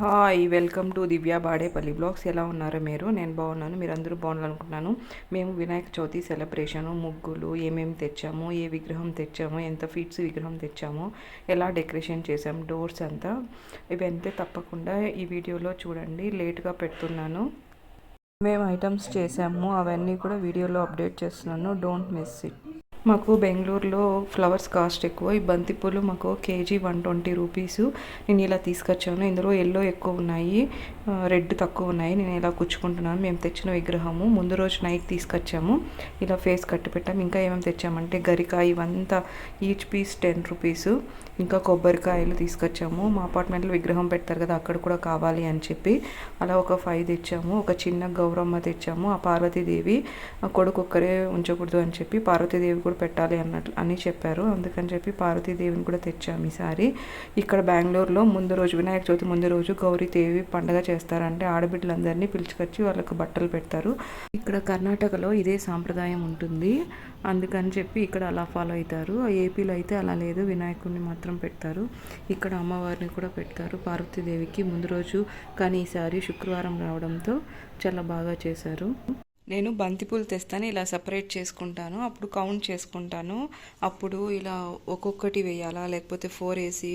Hi welcome to Divya Badepalli blogs. ఎలా ఉన్నారు మీరు? నేను బాగున్నాను మీరు అందరూ బాగున్నారనుకుంటున్నాను. మేము వినాయక చవితి సెలబ్రేషను ముగ్గులు ఏమేమి తెచ్చాము ఏ విగ్రహం తెచ్చాము ఎంత ఫీట్స్ విగ్రహం తెచ్చాము ఎలా డెకరేషన్ చేసాము డోర్స్ అంతా ఇవంతే తప్పకుండా ఈ వీడియోలో చూడండి. లేట్గా పెడుతున్నాను. మేము ఐటమ్స్ చేసాము అవన్నీ కూడా వీడియోలో అప్డేట్ చేస్తున్నాను. Don't miss it. మాకు బెంగళూరులో ఫ్లవర్స్ కాస్ట్ ఎక్కువ ఈ బంతిపూలు మాకు కేజీ వన్ ట్వంటీ రూపీస్. నేను ఇలా తీసుకొచ్చాను. ఇందులో ఎల్లో ఎక్కువ ఉన్నాయి రెడ్ తక్కువ ఉన్నాయి. నేను ఇలా కూర్చుకుంటున్నాను మేము తెచ్చిన విగ్రహము. ముందు రోజు నైట్ తీసుకొచ్చాము. ఇలా ఫేస్ కట్టి పెట్టాము. ఇంకా ఏమేమి తెచ్చామంటే గరికాయ ఇవంతా ఈచ్ పీస్ టెన్ రూపీస్. ఇంకా కొబ్బరికాయలు తీసుకొచ్చాము. మా అపార్ట్మెంట్లో విగ్రహం పెడతారు కదా అక్కడ కూడా కావాలి అని చెప్పి అలా ఒక ఫైవ్ తెచ్చాము. ఒక చిన్న గౌరమ్మ తెచ్చాము. ఆ పార్వతీదేవి కొడుకు ఒక్కరే ఉంచకూడదు అని చెప్పి పార్వతీదేవి కూడా పెట్టాలి అన్నట్లు అని చెప్పారు. అందుకని చెప్పి పార్వతీదేవిని కూడా తెచ్చాము ఈసారి. ఇక్కడ బెంగళూరులో ముందు రోజు వినాయక చవితి ముందు రోజు గౌరీదేవి పండగ చేస్తారంటే ఆడబిడ్డలందరినీ పిలుచుకొచ్చి వాళ్ళకు బట్టలు పెడతారు. ఇక్కడ కర్ణాటకలో ఇదే సాంప్రదాయం ఉంటుంది. అందుకని చెప్పి ఇక్కడ అలా ఫాలో అవుతారు. ఏపీలో అయితే అలా లేదు. వినాయకుడిని మాత్రం పెడతారు. ఇక్కడ అమ్మవారిని కూడా పెడతారు. పార్వతీదేవికి ముందు రోజు కానీ ఈసారి శుక్రవారం రావడంతో చాలా బాగా చేశారు. నేను బంతిపూలు తెస్తాను ఇలా సపరేట్ చేసుకుంటాను అప్పుడు కౌంట్ చేసుకుంటాను అప్పుడు ఇలా ఒక్కొక్కటి వేయాలా లేకపోతే ఫోర్ వేసి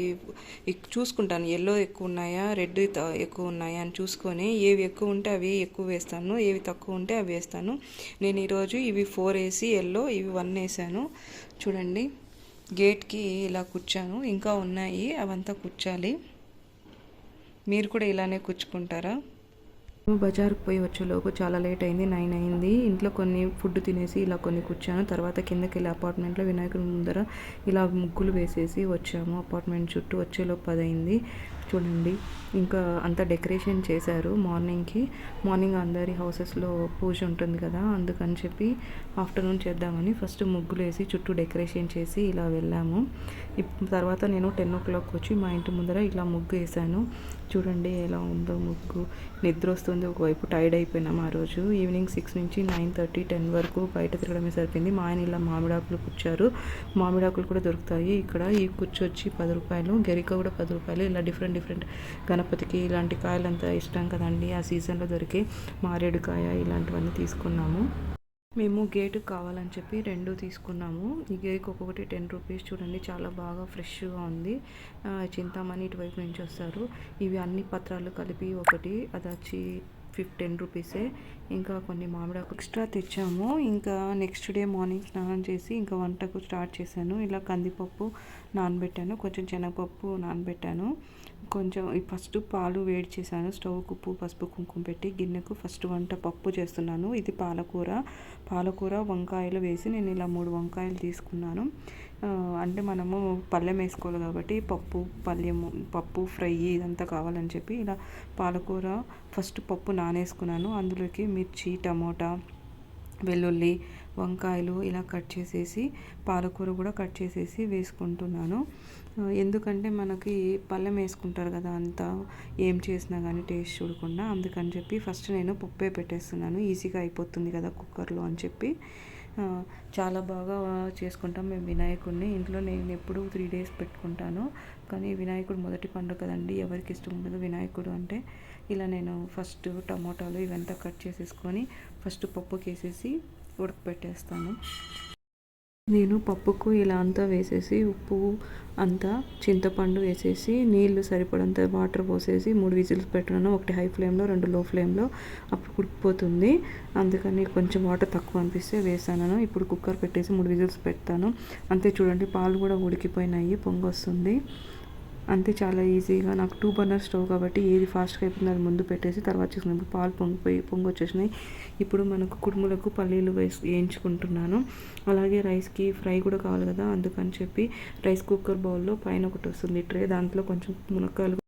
చూసుకుంటాను ఎల్లో ఎక్కువ ఉన్నాయా రెడ్ ఎక్కువ ఉన్నాయా అని చూసుకొని ఏవి ఎక్కువ ఉంటే అవి ఎక్కువ వేస్తాను ఏవి తక్కువ ఉంటే అవి వేస్తాను. నేను ఈరోజు ఇవి ఫోర్ వేసి ఎల్లో ఇవి వన్ వేసాను. చూడండి గేట్కి ఇలా కూర్చాను ఇంకా ఉన్నాయి అవంతా కూర్చాలి. మీరు కూడా ఇలానే కూర్చుకుంటారా? బజార్కి పోయి వచ్చేలోపు చాలా లేట్ అయింది నైన్ అయింది. ఇంట్లో కొన్ని ఫుడ్ తినేసి ఇలా కొన్ని కూర్చాను. తర్వాత కిందకి వెళ్ళి అపార్ట్మెంట్లో వినాయకుడి ముందర ఇలా ముగ్గులు వేసేసి వచ్చాము. అపార్ట్మెంట్ చుట్టూ వచ్చేలోపు పది అయింది చూడండి. ఇంకా అంత డెకరేషన్ చేశారు మార్నింగ్కి. మార్నింగ్ అందరి హౌసెస్లో పూజ ఉంటుంది కదా అందుకని చెప్పి ఆఫ్టర్నూన్ చేద్దామని ఫస్ట్ ముగ్గులు వేసి చుట్టూ డెకరేషన్ చేసి ఇలా వెళ్ళాము. తర్వాత నేను టెన్ ఓ క్లాక్ వచ్చి మా ఇంటి ముందర ఇలా ముగ్గు వేసాను చూడండి ఎలా ఉందో ముగ్గు. నిద్ర వస్తుంది ఒకవైపు టైర్డ్ అయిపోయినాం ఆ రోజు. ఈవినింగ్ సిక్స్ నుంచి నైన్ థర్టీ టెన్ వరకు బయట తిరగడమే సరిపోయింది. మా ఆయన ఇలా మామిడాకులు కూర్చారు మామిడాకులు కూడా దొరుకుతాయి. ఇక్కడ ఈ కూర్చొచ్చి పది రూపాయలు గెరిక కూడా పది రూపాయలు ఇలా డిఫరెంట్ డిఫరెంట్ గణపతికి ఇలాంటి కాయలు అంతా ఇష్టం కదండి. ఆ సీజన్లో దొరికే మారేడుకాయ ఇలాంటివన్నీ తీసుకున్నాము. మేము గేటు కావాలని చెప్పి రెండు తీసుకున్నాము. ఈ గేట్కి ఒక్కొక్కటి టెన్ రూపీస్ చూడండి. చాలా బాగా ఫ్రెష్గా ఉంది. చింతామణి ఇటువైపు నుంచి వస్తారు. ఇవి అన్ని పత్రాలు కలిపి ఒకటి అది వచ్చి ఫిఫ్టీన్ రూపీసే. ఇంకా కొన్ని మామిడాకు ఎక్స్ట్రా తెచ్చాము. ఇంకా నెక్స్ట్ డే మార్నింగ్ స్నానం చేసి ఇంకా వంటకు స్టార్ట్ చేశాను. ఇలా కందిపప్పు నానబెట్టాను. కొంచెం శనగపప్పు నానబెట్టాను. కొంచెం ఫస్ట్ పాలు వేడి చేశాను. స్టవ్ ఉప్పు పసుపు కుంకుమ పెట్టి గిన్నెకు ఫస్ట్ వంట పప్పు చేస్తున్నాను. ఇది పాలకూర. పాలకూర వంకాయలు వేసి నేను ఇలా మూడు వంకాయలు తీసుకున్నాను. అంటే మనము పళ్ళెం వేసుకోవాలి కాబట్టి పప్పు పల్లెము పప్పు ఫ్రై ఇదంతా కావాలని చెప్పి ఇలా పాలకూర ఫస్ట్ పప్పు నానేసుకున్నాను. అందులోకి మిర్చి టమోటా వెల్లుల్లి వంకాయలు ఇలా కట్ చేసేసి పాలకూర కూడా కట్ చేసేసి వేసుకుంటున్నాను. ఎందుకంటే మనకి పళ్ళెం వేసుకుంటారు కదా అంతా ఏం చేసినా కానీ టేస్ట్ చూడకుండా. అందుకని చెప్పి ఫస్ట్ నేను పప్పే పెట్టేస్తున్నాను. ఈజీగా అయిపోతుంది కదా కుక్కర్లో అని చెప్పి. చాలా బాగా చేసుకుంటాం మేము వినాయకుడిని. ఇంట్లో నేను ఎప్పుడు త్రీ డేస్ పెట్టుకుంటాను. కానీ వినాయకుడు మొదటి పండుగ కదండి. ఎవరికి ఇష్టం ఉండదు వినాయకుడు అంటే. ఇలా నేను ఫస్ట్ టమోటాలు ఇవంతా కట్ చేసేసుకొని ఫస్ట్ పప్పుకి వేసేసి ఉడకపెట్టేస్తాను. నేను పప్పుకు ఇలా అంతా వేసేసి ఉప్పు అంతా చింతపండు వేసేసి నీళ్ళు సరిపడంత వాటర్ పోసేసి మూడు విజిల్స్ పెట్టినాను ఒకటి హై ఫ్లేమ్లో రెండు లో ఫ్లేమ్లో. అప్పుడు కుడికిపోతుంది అందుకని కొంచెం వాటర్ తక్కువ అనిపిస్తే వేసాను. ఇప్పుడు కుక్కర్ పెట్టేసి మూడు విజిల్స్ పెడతాను. అంతే చూడండి పాలు కూడా ఉడికిపోయినాయి పొంగొస్తుంది. అంతే చాలా ఈజీగా. నాకు టూ బర్నర్ స్టవ్ కాబట్టి ఏది ఫాస్ట్గా అయిపోయింది అది ముందు పెట్టేసి తర్వాత చేసుకున్నప్పుడు పాలు పొంగిపోయి పొంగి వచ్చేసినాయి ఇప్పుడు మనకు కుడుములకు పల్లీలు వేసి వేయించుకుంటున్నాను. అలాగే రైస్కి ఫ్రై కూడా కావాలి కదా అందుకని చెప్పి రైస్ కుక్కర్ బౌల్లో పైన ఒకటి వస్తుంది ట్రే. దాంట్లో కొంచెం మునక్కాయలు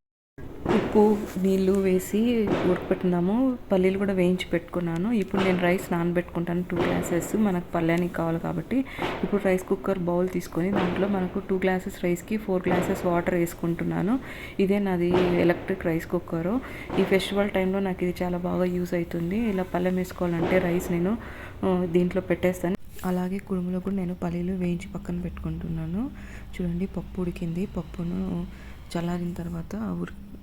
ఉప్పు నీళ్ళు వేసి ఉడకపెట్టినాము పల్లీలు కూడా వేయించి పెట్టుకున్నాను. ఇప్పుడు నేను రైస్ నానబెట్టుకుంటాను. టూ గ్లాసెస్ మనకు పల్లెనికి కావాలి కాబట్టి. ఇప్పుడు రైస్ కుక్కర్ బౌల్ తీసుకొని దాంట్లో మనకు టూ గ్లాసెస్ రైస్కి ఫోర్ గ్లాసెస్ వాటర్ వేసుకుంటున్నాను. ఇదే నాది ఎలక్ట్రిక్ రైస్ కుక్కరు. ఈ ఫెస్టివల్ టైంలో నాకు ఇది చాలా బాగా యూజ్ అవుతుంది. ఇలా పల్లెం వేసుకోవాలంటే రైస్ నేను దీంట్లో పెట్టేస్తాను. అలాగే కుడుములో కూడా నేను పల్లీలు వేయించి పక్కన పెట్టుకుంటున్నాను. చూడండి పప్పు ఉడికింది. పప్పును చల్లారిన తర్వాత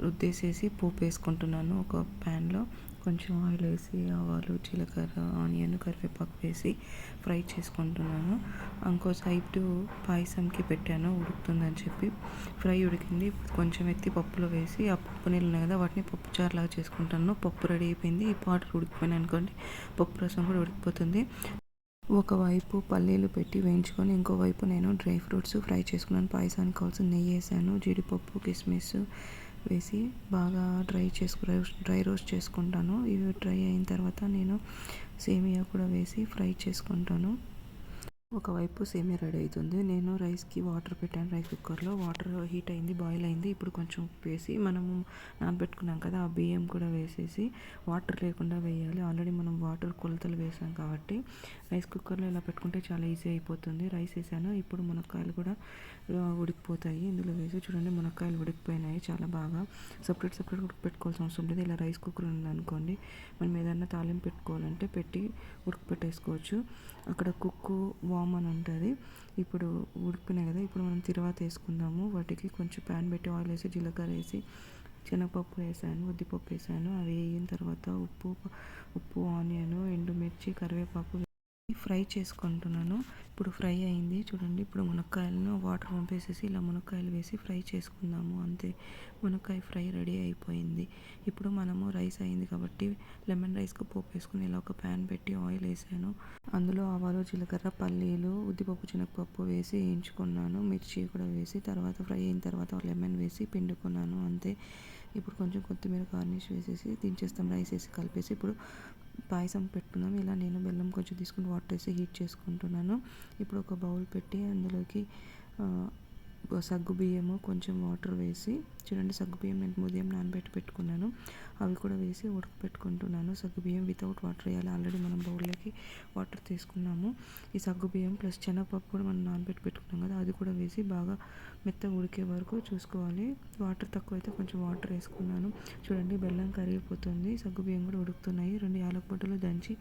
రుద్దేసేసి పోపు వేసుకుంటున్నాను ఒక ప్యాన్లో. కొంచెం ఆయిల్ వేసి ఆవాలు జీలకర్ర ఆనియన్ కరివేపాకు వేసి ఫ్రై చేసుకుంటున్నాను. ఇంకో సైడ్ పాయసంకి పెట్టాను ఉడుకుతుందని చెప్పి. ఫ్రై ఉడికింది. కొంచెం ఎత్తి పప్పులో వేసి ఆ పప్పు నీళ్ళు ఉన్నాయి కదా వాటిని పప్పు చారులాగా చేసుకుంటాను పప్పు రెడీ అయిపోయింది. ఈ వాటర్ ఉడికిపోయినాయి అనుకోండి పప్పు రసం కూడా ఉడికిపోతుంది. ఒకవైపు పల్లీలు పెట్టి వేయించుకొని ఇంకోవైపు నేను డ్రై ఫ్రూట్స్ ఫ్రై చేసుకున్నాను. పాయసానికి కావాల్సిన నెయ్యి వేసాను జీడిపప్పు కిస్మిస్ వేసి బాగా డ్రై చేసుకు డ్రై రోస్ట్ చేసుకుంటాను. ఇవి డ్రై అయిన తర్వాత నేను సేమియా కూడా వేసి ఫ్రై చేసుకుంటాను. ఒకవైపు సేమియా రెడీ అవుతుంది. నేను రైస్కి వాటర్ పెట్టాను. రైస్ కుక్కర్లో వాటర్ హీట్ అయింది బాయిల్ అయింది. ఇప్పుడు కొంచెం ఉప్పు వేసి మనము నానబెట్టుకున్నాం కదా ఆ బియ్యం కూడా వేసేసి వాటర్ లేకుండా వేయాలి. ఆల్రెడీ మనం వాటర్ కొలతలు వేసాం కాబట్టి రైస్ కుక్కర్లో ఇలా పెట్టుకుంటే చాలా ఈజీ అయిపోతుంది. రైస్ వేసాను. ఇప్పుడు మునక్కాయలు కూడా ఉడికిపోతాయి. ఇందులో వేసి చూడండి మునక్కాయలు ఉడికిపోయినాయి చాలా బాగా. సపరేట్ సపరేట్ ఉడికిపెట్టుకోవాల్సిన అవసరం లేదు. ఇలా రైస్ కుక్కర్ ఉందనుకోండి మనం ఏదైనా తాలింపు పెట్టుకోవాలంటే పెట్టి ఉడికిపెట్టేసుకోవచ్చు అక్కడ కుక్కు వామ్ అని ఉంటుంది. ఇప్పుడు ఉడికినాయి కదా ఇప్పుడు మనం తిరువాత వేసుకుందాము. వాటికి కొంచెం ప్యాన్ పెట్టి ఆయిల్ వేసి జీలకర్ర వేసి శనగపప్పు వేసాను ఉద్దిపప్పు వేసాను. అవి వేగిన తర్వాత ఉప్పు ఉప్పు ఆనియన్ ఎండుమిర్చి కరివేపాకు ఫ్రై చేసుకుంటున్నాను. ఇప్పుడు ఫ్రై అయింది. చూడండి ఇప్పుడు మునక్కాయలను వాటర్ పంపేసేసి ఇలా మునక్కాయలు వేసి ఫ్రై చేసుకుందాము. అంతే. మునక్కాయ ఫ్రై రెడీ అయిపోయింది. ఇప్పుడు మనము రైస్ అయింది కాబట్టి లెమన్ రైస్కి పోపు వేసుకుని ఇలా ఒక ప్యాన్ పెట్టి ఆయిల్ వేసాను. అందులో ఆవాలు జీలకర్ర పల్లీలు ఉద్దిపప్పు శనగపప్పు వేసి వేయించుకున్నాను. మిర్చి కూడా వేసి తర్వాత ఫ్రై అయిన తర్వాత లెమన్ వేసి పిండుకున్నాను. అంతే. ఇప్పుడు కొంచెం కొత్తిమీర గార్నిష్ వేసేసి దించేస్తాం. రైస్ వేసి కలిపేసి ఇప్పుడు పాయసం పెట్టుకున్నాం ఇలా నేను బెల్లం కొంచెం తీసుకుని వాటర్ వేసి హీట్ చేసుకుంటున్నాను. ఇప్పుడు ఒక బౌల్ పెట్టి అందులోకి సగ్గు బియ్యము కొంచెం వాటర్ వేసి చూడండి సగ్గు బియ్యం నేను ఉదయం నానబెట్టి పెట్టుకున్నాను. అవి కూడా వేసి ఉడకపెట్టుకుంటున్నాను. సగ్గు బియ్యం వితౌట్ వాటర్ వేయాలి. ఆల్రెడీ మనం బౌల్లోకి వాటర్ తీసుకున్నాము. ఈ సగ్గు బియ్యం ప్లస్ శనగపప్పు కూడా మనం నానబెట్టి పెట్టుకున్నాం కదా అది కూడా వేసి బాగా మెత్తగా ఉడికే వరకు చూసుకోవాలి. వాటర్ తక్కువ అయితే కొంచెం వాటర్ వేసుకున్నాను. చూడండి బెల్లం కరిగిపోతుంది. సగ్గు బియ్యం కూడా ఉడుకుతున్నాయి. రెండు యాలకుపొట్టులు దంచి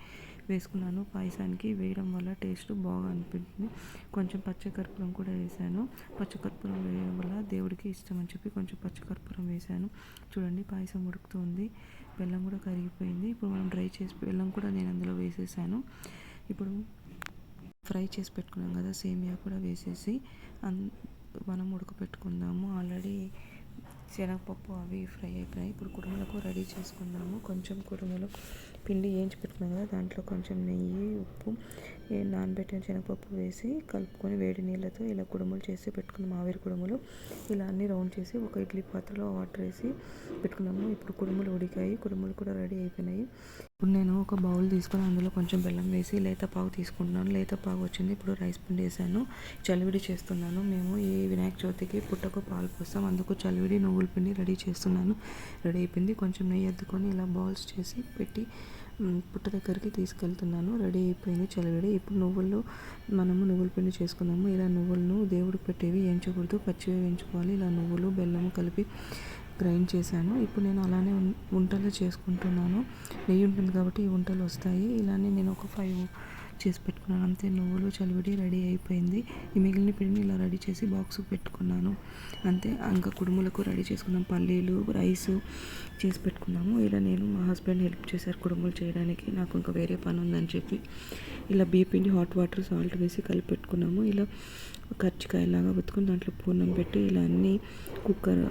వేసుకున్నాను. పాయసానికి వేయడం వల్ల టేస్ట్ బాగా అనిపించింది. కొంచెం పచ్చకర్పూరం కూడా వేసాను. పచ్చకర్పూరం వేయడం వల్ల దేవుడికి ఇష్టం అని చెప్పి కొంచెం పచ్చకర్పూరం వేసాను. చూడండి పాయసం ఉడుకుతుంది. బెల్లం కూడా కరిగిపోయింది. ఇప్పుడు మనం డ్రై చేసి బెల్లం కూడా నేను అందులో వేసేసాను. ఇప్పుడు ఫ్రై చేసి పెట్టుకున్నాం కదా సేమియా కూడా వేసేసి అన్ మనం ఉడకపెట్టుకుందాము. ఆల్రెడీ శనగపప్పు అవి ఫ్రై అయిపోయినాయి. ఇప్పుడు కుడుములకు రెడీ చేసుకుందాము. కొంచెం కుడుములు పిండి వేయించి పెట్టుకున్నాం కదా దాంట్లో కొంచెం నెయ్యి ఉప్పు నానబెట్టిన శనగపప్పు వేసి కలుపుకొని వేడి నీళ్ళతో ఇలా కుడుములు చేసి పెట్టుకుని ఆవిరి కుడుములు ఇలా అన్ని రౌండ్ చేసి ఒక ఇడ్లీ పాత్రలో వాటర్ వేసి పెట్టుకున్నాము. ఇప్పుడు కుడుములు ఉడికాయి కుడుములు కూడా రెడీ అయిపోయినాయి. ఇప్పుడు నేను ఒక బౌల్ తీసుకొని అందులో కొంచెం బెల్లం వేసి లేత పావు తీసుకుంటున్నాను. లేత పావు వచ్చింది. ఇప్పుడు రైస్ పిండి వేసాను. చలివిడి చేస్తున్నాను. మేము ఈ వినాయక చవితికి పుట్టకు పాలు పోస్తాం. అందుకు చలివిడి నువ్వుల పిండి రెడీ చేస్తున్నాను. రెడీ అయిపోయింది. కొంచెం నెయ్యి అద్దుకొని ఇలా బౌల్స్ చేసి పెట్టి పుట్ట దగ్గరికి తీసుకెళ్తున్నాను. రెడీ అయిపోయింది చలివిడి. ఇప్పుడు నువ్వులు మనము నువ్వుల పిండి చేసుకున్నాము ఇలా నువ్వులను దేవుడికి పెట్టేవి వేయించకూడదు పచ్చివి వేయించుకోవాలి. ఇలా నువ్వులు బెల్లము కలిపి గ్రైండ్ చేశాను. ఇప్పుడు నేను అలానే వంటలు చేసుకుంటున్నాను. నెయ్యి ఉంటుంది కాబట్టి ఈ వంటలు వస్తాయి. ఇలానే నేను ఒక ఫైవ్ చేసి పెట్టుకున్నాను. అంతే నువ్వులు చలివిడి రెడీ అయిపోయింది. ఈ మిగిలిన పిండిని ఇలా రెడీ చేసి బాక్స్కి పెట్టుకున్నాను. అంతే ఇంకా కుడుములకు రెడీ చేసుకున్నాం. పల్లీలు రైస్ చేసి పెట్టుకున్నాము. ఇలా నేను మా హస్బెండ్ హెల్ప్ చేశారు కుడుములు చేయడానికి. నాకు ఇంకా వేరే పని ఉందని చెప్పి ఇలా బీపిండి పిండి హాట్ వాటర్ సాల్ట్ వేసి కలిపి పెట్టుకున్నాము. ఇలా కర్చికాయలాగా బతుకుని దాంట్లో పూర్ణం పెట్టి ఇలా అన్నీ కుక్కర్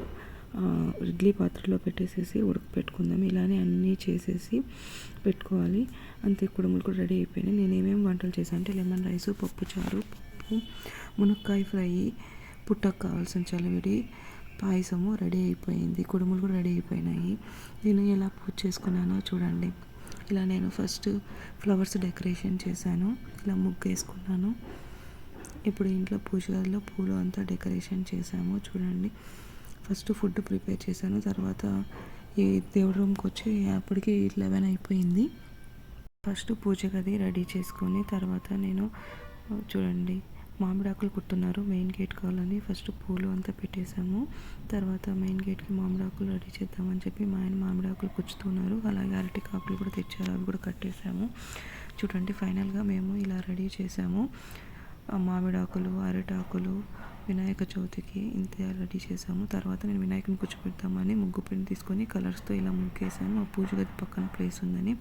ఇడ్లీ పాత్రలో పెట్టేసేసి ఉడకపెట్టుకుందాం. ఇలానే అన్నీ చేసేసి పెట్టుకోవాలి. అంతే కుడుములు కూడా రెడీ అయిపోయినాయి. నేను ఏమేమి వంటలు చేశాను అంటే లెమన్ రైస్ పప్పు చారు పప్పు మునక్కాయ ఫ్రై పుట్టకు కావాల్సిన చలివిడి పాయసము రెడీ అయిపోయింది. కుడుములు కూడా రెడీ అయిపోయినాయి. నేను ఎలా పూజ చేసుకున్నానో చూడండి. ఇలా నేను ఫస్ట్ ఫ్లవర్స్ డెకరేషన్ చేశాను. ఇలా ముగ్గు వేసుకున్నాను ఇప్పుడు ఇంట్లో పూజ గదిలో పూలు అంతా డెకరేషన్ చేసాము చూడండి. ఫస్ట్ ఫుడ్ ప్రిపేర్ చేశాను. తర్వాత ఈ దేవుడి రూమ్కి వచ్చి అప్పటికి లెవెన్ అయిపోయింది. ఫస్ట్ పూజ గది రెడీ చేసుకొని తర్వాత నేను చూడండి మామిడాకులు కుట్టున్నారు. మెయిన్ గేట్ కావాలని ఫస్ట్ పూలు అంతా పెట్టేశాము. తర్వాత మెయిన్ గేట్కి మామిడాకులు రెడీ చేద్దామని చెప్పి మా ఆయన మామిడాకులు కుచ్చుతున్నారు. అలాగే అరటి కాకులు కూడా తెచ్చారు. అవి కూడా కట్టేశాము. చూడండి ఫైనల్గా మేము ఇలా రెడీ చేసాము మామిడాకులు అరటాకులు వినాయక చవితికి ఇంత రెడీ చేసాము తర్వాత నేను వినాయకుని కూర్చోబెడతామని ముగ్గు పిండి తీసుకొని కలర్స్తో ఇలా ముగ్గేసాను. ఆ పూజ గది పక్కన ప్లేస్ ఉందని.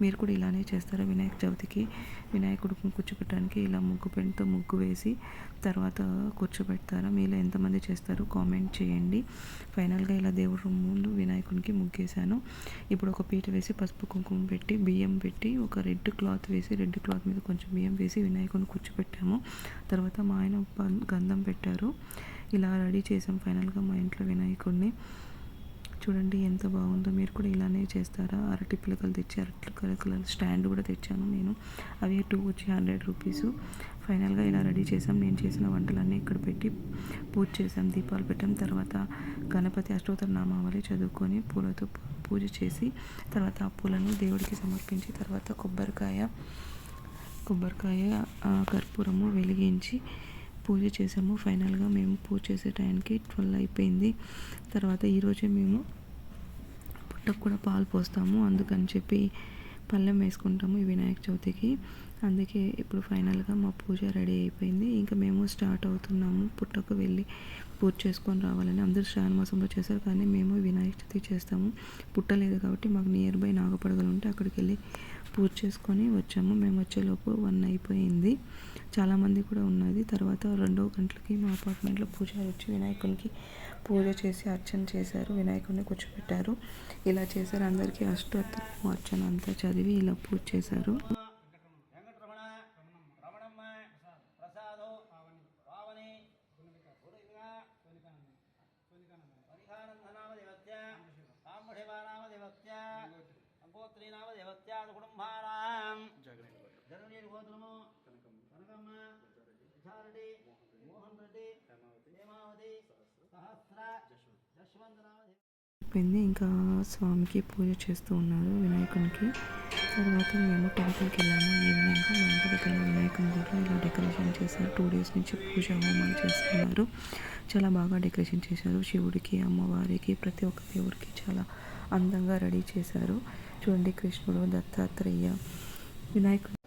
మీరు కూడా ఇలానే చేస్తారా వినాయక చవితికి? వినాయకుడిని కూర్చోబెట్టడానికి ఇలా ముగ్గు పిండితో ముగ్గు వేసి తర్వాత కూర్చోబెడతారా? మీలో ఎంతమంది చేస్తారో కామెంట్ చేయండి. ఫైనల్గా ఇలా దేవుడు ముందు వినాయకునికి ముగ్గేసాను. ఇప్పుడు ఒక పీట వేసి పసుపు కుంకుమ పెట్టి బియ్యం పెట్టి ఒక రెడ్ క్లాత్ వేసి రెడ్ క్లాత్ మీద కొంచెం బియ్యం వేసి వినాయకుని కూర్చోబెట్టాము. తర్వాత మా ఆయన గంధం పెట్టి పెట్టారు. ఇలా రెడీ చేసాం ఫైనల్గా మా ఇంట్లో వినాయకుడిని. చూడండి ఎంత బాగుందో. మీరు కూడా ఇలానే చేస్తారా? అరటి పిలకలు తెచ్చి అరటి పిలకల స్టాండ్ కూడా తెచ్చాను నేను. అవి టూ వచ్చి హండ్రెడ్ రూపీస్. ఫైనల్గా ఇలా రెడీ చేసాం. నేను చేసిన వంటలన్నీ ఇక్కడ పెట్టి పూజ చేసాం. దీపాలు పెట్టాం. తర్వాత గణపతి అష్టోత్తర నామావళి చదువుకొని పూలతో పూజ చేసి తర్వాత ఆ పూలను దేవుడికి సమర్పించి తర్వాత కొబ్బరికాయ కొబ్బరికాయ కర్పూరము వెలిగించి పూజ చేసాము ఫైనల్గా మేము పూజ చేసే టైంకి ట్వెల్వ్ అయిపోయింది. తర్వాత ఈరోజే మేము పుట్టకు కూడా పాలు పోస్తాము. అందుకని చెప్పి పళ్ళెం వేసుకుంటాము ఈ వినాయక చవితికి. అందుకే ఇప్పుడు ఫైనల్గా మా పూజ రెడీ అయిపోయింది. ఇంకా మేము స్టార్ట్ అవుతున్నాము పుట్టకు వెళ్ళి పూజ చేసుకొని రావాలని. అందరూ శ్రావణ మాసంలో చేస్తారు కానీ మేము వినాయక చవితి చేస్తాము. పుట్టలేదు కాబట్టి మాకు నియర్ బై నాగపడగలు ఉంటే అక్కడికి వెళ్ళి పూజ చేసుకొని వచ్చాము. మేము వచ్చేలోపు వన్ అయిపోయింది. చాలామంది కూడా ఉన్నది. తర్వాత రెండో గంటలకి మా అపార్ట్మెంట్లో పూజారి వచ్చి వినాయకునికి పూజ చేసి అర్చన చేశారు. వినాయకుడిని కూర్చోబెట్టారు ఇలా చేశారు. అందరికీ అష్టోత్తరం అర్చన అంతా చదివి ఇలా పూజ చేశారు. అయిపోయింది. ఇంకా స్వామికి పూజ చేస్తూ ఉన్నారు వినాయకునికి. తర్వాత మేము టెంపుల్కి వెళ్ళాము. ఈవినింగ్ మా ఇంటి దగ్గర వినాయకుని కూడా ఇలా డెకరేషన్ చేశారు. టూ డేస్ నుంచి పూజ హోమాలు చేస్తున్నారు. చాలా బాగా డెకరేషన్ చేశారు. శివుడికి అమ్మవారికి ప్రతి ఒక్క దేవుడికి చాలా అందంగా రెడీ చేశారు. చూడండి కృష్ణుడు దత్తాత్రేయ వినాయకుడు.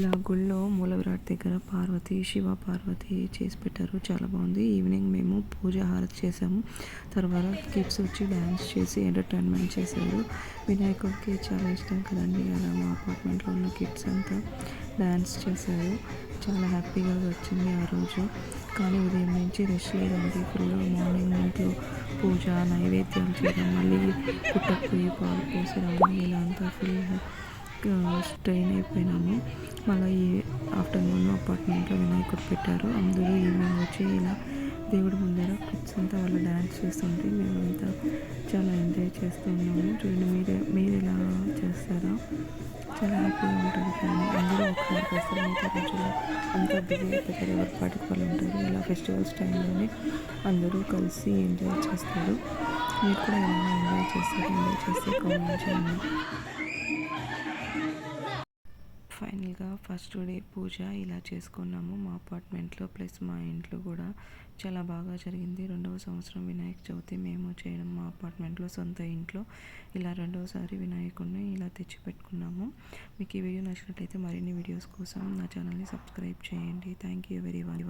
ఇలా గుళ్ళో మూలవిరాట్ దగ్గర పార్వతి శివ పార్వతి చేసి పెట్టారు. చాలా బాగుంది. ఈవినింగ్ మేము పూజ హారతి చేసాము తర్వాత కిడ్స్ వచ్చి డ్యాన్స్ చేసి ఎంటర్టైన్మెంట్ చేశారు. వినాయకుడికి చాలా ఇష్టం కదండి. అలా మా అపార్ట్మెంట్లో ఉన్న కిడ్స్ అంతా డ్యాన్స్ చేశారు. చాలా హ్యాపీగా వచ్చింది ఆ రోజు. కానీ ఉదయం నుంచి రెస్ట్ లేదండి. ఫుల్ మార్నింగ్ ఇంట్లో పూజ నైవేద్యం చేయడం మళ్ళీ పుట్టకు పాలు పోసి రావడం ఇలా అంతా ఫుల్ స్ట్రెయిన్ అయిపోయినాము. మళ్ళీ ఈ ఆఫ్టర్నూన్ అపార్ట్మెంట్లో వినాయకుడు పెట్టారు. అందరూ ఈవినింగ్ వచ్చి ఇలా దేవుడి ముందర కిడ్స్ అంతా వాళ్ళు డ్యాన్స్ చేస్తుంటే మేమంతా చాలా ఎంజాయ్ చేస్తూ ఉన్నాము. చూడండి మీరే మీరు ఇలా చేస్తారా చాలా హ్యాపీగా ఉంటుంది కానీ అందరూ ఒకసారి చేస్తారు మిగతా రోజుల్లో అంతా బిజీ అయిపోతారు. ఎవరి పాటికి వాళ్ళు ఉంటారు. ఇలా ఫెస్టివల్స్ టైంలోనే అందరూ కలిసి ఎంజాయ్ చేస్తారు. మీరు కూడా ఏమైనా ఎంజాయ్ చేస్తారు? ఎంజాయ్ చేస్తే కామెంట్ చేయండి. ఫైనల్గా ఫస్ట్ డే పూజ ఇలా చేసుకున్నాము. మా అపార్ట్మెంట్లో ప్లస్ మా ఇంట్లో కూడా చాలా బాగా జరిగింది. రెండవ సంవత్సరం వినాయక చవితి మేము చేయడం మా అపార్ట్మెంట్లో సొంత ఇంట్లో ఇలా రెండవసారి వినాయకుడిని ఇలా తెచ్చి పెట్టుకున్నాము మీకు ఈ వీడియో నచ్చినట్లయితే మరిన్ని వీడియోస్ కోసం నా ఛానల్ని సబ్స్క్రైబ్ చేయండి. Thank you very very